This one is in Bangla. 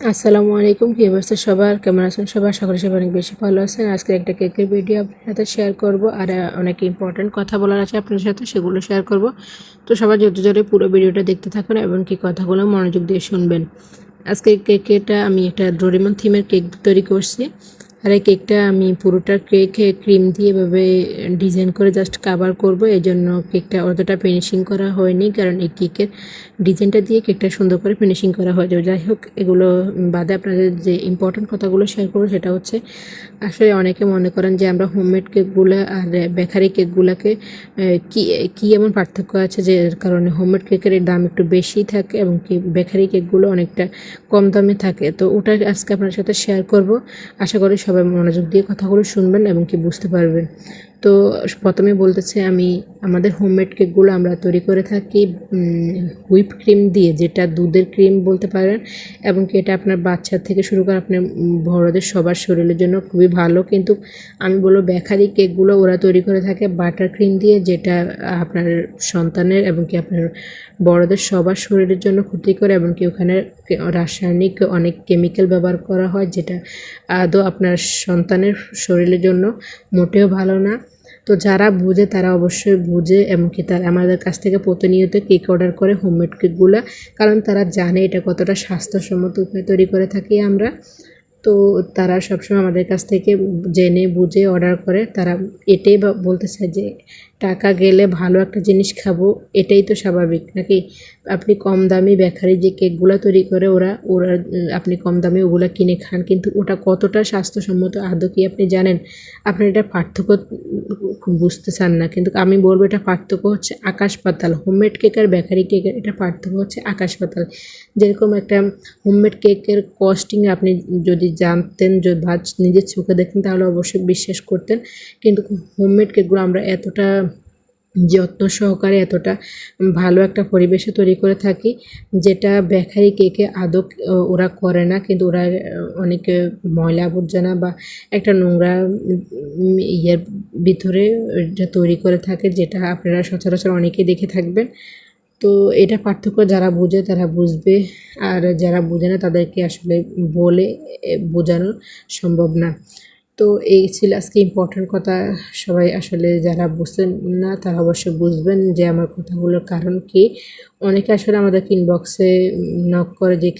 আসসালামু আলাইকুম, কি অবস্থা সবার? কেমন আছেন সবার সকলে সবাই অনেক বেশি ভালো আছেন। আজকে একটা কেকের ভিডিও আপনার সাথে শেয়ার করব। আর অনেক ইম্পর্টেন্ট কথা বলার আছে আপনার সাথে, সেগুলো শেয়ার করব। তো সবাই যত জোরে পুরো ভিডিওটা দেখতে থাকুন এবং কি কথাগুলো মনোযোগ দিয়ে শুনবেন। আজকে কেকটা আমি একটা ডোরেমন থিমের কেক তৈরি করছি। আর এই কেকটা আমি পুরোটা কেকে ক্রিম দিয়ে এভাবে ডিজাইন করে জাস্ট কাভার করব। এই জন্য কেকটা অতটা ফিনিশিং করা হয়নি, কারণ এই কেকের ডিজাইনটা দিয়ে কেকটা সুন্দর করে ফিনিশিং করা হয়ে যাবে যাই হোক, এগুলো বাদে আপনাদের যে ইম্পর্টেন্ট কথাগুলো শেয়ার করব সেটা হচ্ছে, আসলে অনেকে মনে করেন যে আমরা হোমমেড কেকগুলো আর বেকারি কেকগুলোকে কি কি এমন পার্থক্য আছে যে কারণে হোমমেড কেকের দাম একটু বেশি থাকে এবং কি বেকারি কেকগুলো অনেকটা কম দামে থাকে। তো ওটা আজকে আপনার সাথে শেয়ার করব। আশা করি সবাই মনোযোগ দিয়ে কথাগুলো শুনবেন এবং কি বুঝতে পারবেন। তো প্রথমে বলতেছে আমি, আমাদের হোমমেড কেকগুলো আমরা তৈরি করে থাকি হুইপ ক্রিম দিয়ে, যেটা দুধের ক্রিম বলতে পারেন, এবং কি এটা আপনার বাচ্চা থেকে শুরু করে আপনার বড়দের সবার শরীরের জন্য খুবই ভালো। কিন্তু আমি বলব বেকারি কেকগুলো ওরা তৈরি করে থাকে বাটার ক্রিম দিয়ে, যেটা আপনার সন্তানের এবং কি আপনার বড়দের সবার শরীরের জন্য ক্ষতিকর এবং কি ওখানে রাসায়নিক অনেক কেমিক্যাল ব্যবহার করা হয়, যেটা আদৌ আপনার সন্তানের শরীরের জন্য মোটেও ভালো না। তো যারা বুঝে, তারা অবশ্যই বুঝে এমনকি তারা, আমাদের কাছ থেকে প্রতিনিয়ত কেক অর্ডার করে হোমমেড কেকগুলো, কারণ তারা জানে এটা কতটা স্বাস্থ্যসম্মত উপায়ে তৈরি করে থাকি আমরা। তো তারা সবসময় আমাদের কাছ থেকে জেনে, বুঝে অর্ডার করে। তারা এটাই বা, বলতে চায় যে, টাকা গেলে ভালো একটা জিনিস খাব, এটাই তো স্বাভাবিক। নাকি আপনি কম দামি বেকারি যে কেকগুলো তৈরি করে ওরা ওরা, আপনি কম দামে ওগুলো কিনে খান, কিন্তু ওটা কতটা স্বাস্থ্যসম্মত আদৌ কি আপনি জানেন? আপনি এটা পার্থক্য বুঝতে চান না। কিন্তু আমি বলব এটা পার্থক্য হচ্ছে আকাশ পাতাল। হোমমেড কেক আর বেকারি কেকের এটা পার্থক্য হচ্ছে আকাশ পাতাল। যেরকম একটা হোমমেড কেকের কস্টিং আপনি যদি জানতেন যদি বা নিজের চোখে দেখতেন তাহলে অবশ্যই বিশ্বাস করতেন। কিন্তু হোমমেড কেকগুলো আমরা এতটা যত্ন সহকারে এতটা ভালো একটা পরিবেশে তৈরি করে থাকি যেটা বেকারি কেকে আদৌ আহ, ওরা করে না। কিন্তু ওরা অনেক ময়লা আবর্জনা বা একটা নোংরা ইয়ের ভিতরে তৈরি করে থাকে যেটা আপনারা সচরাচর অনেকেই দেখে থাকবেন। তো এটা পার্থক্য যারা বোঝে তারা বুঝবে। আর যারা বোঝে না তাদেরকে আসলে বলে বোঝানো সম্ভব না। তো এই ছিল আজকে ইম্পর্টেন্ট কথা। সবাই আসলে যারা বুঝতেন না তারা অবশ্যই বুঝবেন যে আমার কথাগুলোর কারণ কি। অনেকে আসলে আমাদের ইনবক্সে নক করে যে